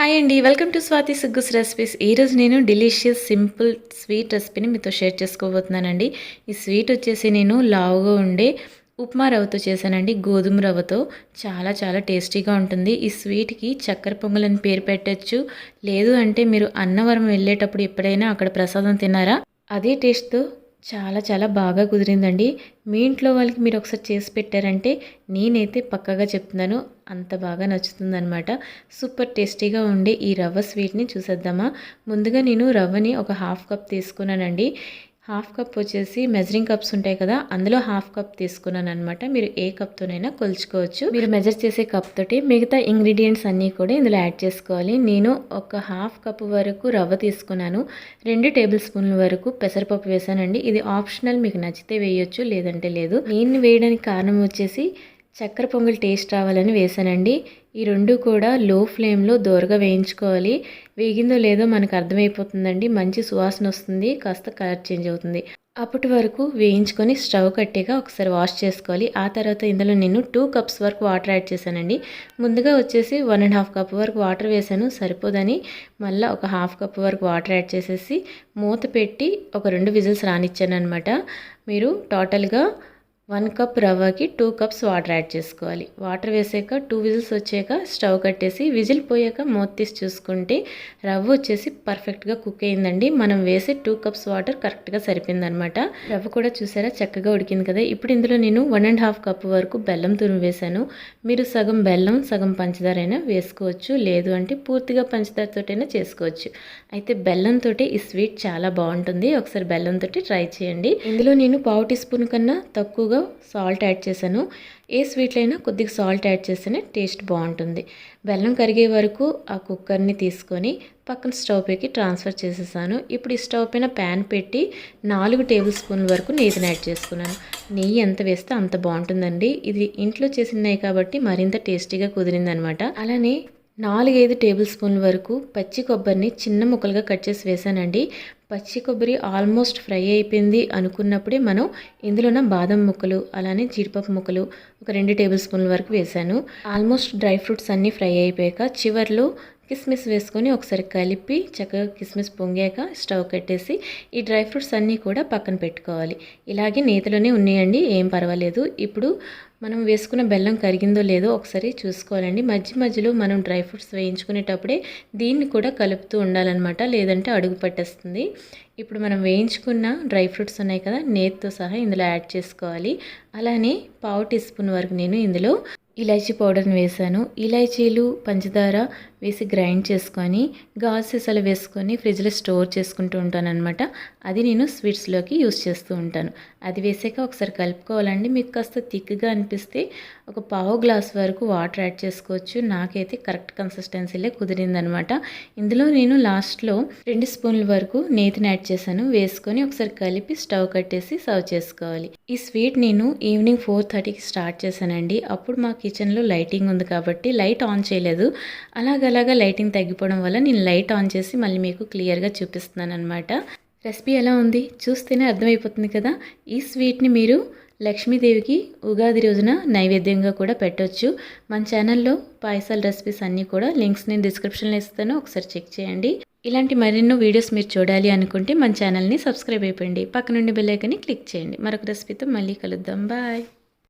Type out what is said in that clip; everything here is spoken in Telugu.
హాయ్ అండి welcome to Swathi Suggus recipes ఈరోజు నేను డెలిషియస్ సింపుల్ స్వీట్ రెసిపీని మీతో షేర్ చేసుకోబోతున్నానండి. ఈ స్వీట్ వచ్చేసి నేను లావుగా ఉండే ఉప్మా రవ్వతో చేశానండి. గోధుమ రవ్వతో. చాలా చాలా టేస్టీగా ఉంటుంది. ఈ స్వీట్కి చక్కెర పొంగల్ అని పేరు పెట్టచ్చు. లేదు అంటే మీరు అన్నవరం వెళ్ళేటప్పుడు ఎప్పుడైనా అక్కడ ప్రసాదం తిన్నారా? అదే టేస్ట్తో చాలా చాలా బాగా కుదిరిందండి. మీ ఇంట్లో వాళ్ళకి మీరు ఒకసారి చేసి పెట్టారంటే నేనైతే పక్కగా చెప్తున్నాను. అంత బాగా నచ్చుతుందనమాట సూపర్ టేస్టీగా ఉండే ఈ రవ్వ స్వీట్ని చూసేద్దామా? ముందుగా నేను రవ్వని ఒక హాఫ్ కప్ తీసుకున్నానండి. హాఫ్ కప్ వచ్చేసి మెజరింగ్ కప్స్ ఉంటాయి కదా అందులో హాఫ్ కప్ తీసుకున్నాను అనమాట మీరు ఏ కప్తోనైనా కొలుచుకోవచ్చు. మీరు మెజర్ చేసే కప్ తోటి మిగతా ఇంగ్రీడియంట్స్ అన్నీ కూడా ఇందులో యాడ్ చేసుకోవాలి. నేను ఒక హాఫ్ కప్ వరకు రవ్వ తీసుకున్నాను. రెండు టేబుల్ స్పూన్ల వరకు పెసరపప్పు వేసానండి. ఇది ఆప్షనల్ మీకు నచ్చితే వేయొచ్చు లేదంటే లేదు. నేను వేయడానికి కారణం వచ్చేసి చక్కెర పొంగల్ టేస్ట్ రావాలని వేసానండి. ఈ రెండు కూడా లో ఫ్లేమ్లో దోరగా వేయించుకోవాలి. వేగిందో లేదో మనకు అర్థమైపోతుందండి. మంచి సువాసన వస్తుంది. కాస్త కలర్ చేంజ్ అవుతుంది. అప్పటి వరకు వేయించుకొని స్టవ్ కట్టేగా ఒకసారి వాష్ చేసుకోవాలి. ఆ తర్వాత ఇందులో నేను టూ కప్స్ వరకు వాటర్ యాడ్ చేశానండి. ముందుగా వచ్చేసి వన్ అండ్ హాఫ్ కప్ వరకు వాటర్ వేసాను సరిపోదని మళ్ళీ ఒక హాఫ్ కప్ వరకు వాటర్ యాడ్ చేసేసి మూత పెట్టి ఒక రెండు విజిల్స్ రానిచ్చాను అనమాట మీరు టోటల్గా వన్ కప్ రవ్వకి టూ కప్స్ వాటర్ యాడ్ చేసుకోవాలి. వాటర్ వేసాక టూ విజిల్స్ వచ్చాక స్టవ్ కట్టేసి విజిల్ పోయాక మూత తీసి చూసుకుంటే రవ్వ వచ్చేసి పర్ఫెక్ట్గా కుక్ అయిందండి. మనం వేసే టూ కప్స్ వాటర్ కరెక్ట్గా సరిపోయిందనమాట రవ్వ కూడా చూసారా? చక్కగా ఉడికింది కదా. ఇప్పుడు ఇందులో నేను వన్ అండ్ హాఫ్ కప్ వరకు బెల్లం తురుము వేశాను. మీరు సగం బెల్లం సగం పంచదార అయినా వేసుకోవచ్చు. లేదు అంటే పూర్తిగా పంచదారతోటైనా చేసుకోవచ్చు. అయితే బెల్లంతో ఈ స్వీట్ చాలా బాగుంటుంది. ఒకసారి బెల్లంతో ట్రై చేయండి. ఇందులో నేను పావు టీ స్పూన్ కన్నా తక్కువగా సాల్ట్ యాడ్ చేశాను. ఏ స్వీట్లో అయినా కొద్దిగా సాల్ట్ యాడ్ చేస్తేనే టేస్ట్ బాగుంటుంది. బెల్లం కరిగే వరకు ఆ కుక్కర్ని తీసుకొని పక్కన స్టవ్ పైకి ట్రాన్స్ఫర్ చేసేసాను. ఇప్పుడు ఈ స్టవ్ పైన ప్యాన్ పెట్టి నాలుగు టేబుల్ స్పూన్ల వరకు నెయ్యిని యాడ్ చేసుకున్నాను. నెయ్యి ఎంత వేస్తే అంత బాగుంటుందండి. ఇది ఇంట్లో చేసిన నెయ్యి కాబట్టి మరింత టేస్టీగా కుదిరిందనమాట. అలానే నాలుగైదు టేబుల్ స్పూన్ల వరకు పచ్చి కొబ్బరిని చిన్న ముక్కలుగా కట్ చేసి వేసానండి పచ్చి కొబ్బరి ఆల్మోస్ట్ ఫ్రై అయిపోయింది అనుకున్నప్పుడే మనం ఇందులోన బాదం ముక్కలు అలానే జీడిపప్పు ముక్కలు ఒక రెండు టేబుల్ స్పూన్ల వరకు వేసాను ఆల్మోస్ట్ డ్రై ఫ్రూట్స్ అన్నీ ఫ్రై అయిపోయాక చివర్లో కిస్మిస్ వేసుకొని ఒకసారి కలిపి చక్కగా కిస్మిస్ పొంగాక స్టవ్ కట్టేసి ఈ డ్రై ఫ్రూట్స్ అన్నీ కూడా పక్కన పెట్టుకోవాలి. ఇలాగే నేతలోనే ఉన్నాయండి ఏం పర్వాలేదు. ఇప్పుడు మనం వేసుకున్న బెల్లం కరిగిందో లేదో ఒకసారి చూసుకోవాలండి. మధ్య మధ్యలో మనం డ్రై ఫ్రూట్స్ వేయించుకునేటప్పుడే దీన్ని కూడా కలుపుతూ ఉండాలన్నమాట. లేదంటే అడుగు పట్టేస్తుంది. ఇప్పుడు మనం వేయించుకున్న డ్రై ఫ్రూట్స్ ఉన్నాయి కదా నేతితో సహా ఇందులో యాడ్ చేసుకోవాలి. అలానే పావు టీ స్పూన్ వరకు నేను ఇందులో ఇలాచీ పౌడర్ని వేసాను ఇలాచీలు పంచదార వేసి గ్రైండ్ చేసుకొని గాజు సీసాలు వేసుకొని ఫ్రిడ్జ్లో స్టోర్ చేసుకుంటూ ఉంటాను అనమాట అది నేను స్వీట్స్లోకి యూస్ చేస్తూ ఉంటాను. అది వేసాక ఒకసారి కలుపుకోవాలండి. మీకు కాస్త థిక్గా అనిపిస్తే ఒక పావు గ్లాస్ వరకు వాటర్ యాడ్ చేసుకోవచ్చు. నాకైతే కరెక్ట్ కన్సిస్టెన్సీలే కుదిరిందనమాట ఇందులో నేను లాస్ట్లో రెండు స్పూన్ల వరకు నేతిని యాడ్ చేశాను. వేసుకొని ఒకసారి కలిపి స్టవ్ కట్టేసి సర్వ్ చేసుకోవాలి. ఈ స్వీట్ నేను ఈవినింగ్ ఫోర్ థర్టీకి స్టార్ట్ చేశానండి. అప్పుడు మా కిచెన్లో లైటింగ్ ఉంది కాబట్టి లైట్ ఆన్ చేయలేదు. ఎలాగా లైటింగ్ తగ్గిపోవడం వల్ల నేను లైట్ ఆన్ చేసి మళ్ళీ మీకు క్లియర్గా చూపిస్తున్నాను అనమాట రెసిపీ ఎలా ఉంది? చూస్తేనే అర్థమైపోతుంది కదా? ఈ స్వీట్ని మీరు లక్ష్మీదేవికి ఉగాది రోజున నైవేద్యంగా కూడా పెట్టవచ్చు మన ఛానల్లో పాయసాల రెసిపీస్ అన్నీ కూడా లింక్స్ నేను డిస్క్రిప్షన్లో ఇస్తాను. ఒకసారి చెక్ చేయండి. ఇలాంటి మరెన్నో వీడియోస్ మీరు చూడాలి అనుకుంటే మన ఛానల్ని సబ్స్క్రైబ్ అయిపోయింది పక్కనుండి బెల్లైకని క్లిక్ చేయండి. మరొక రెసిపీతో మళ్ళీ కలుద్దాం. బాయ్!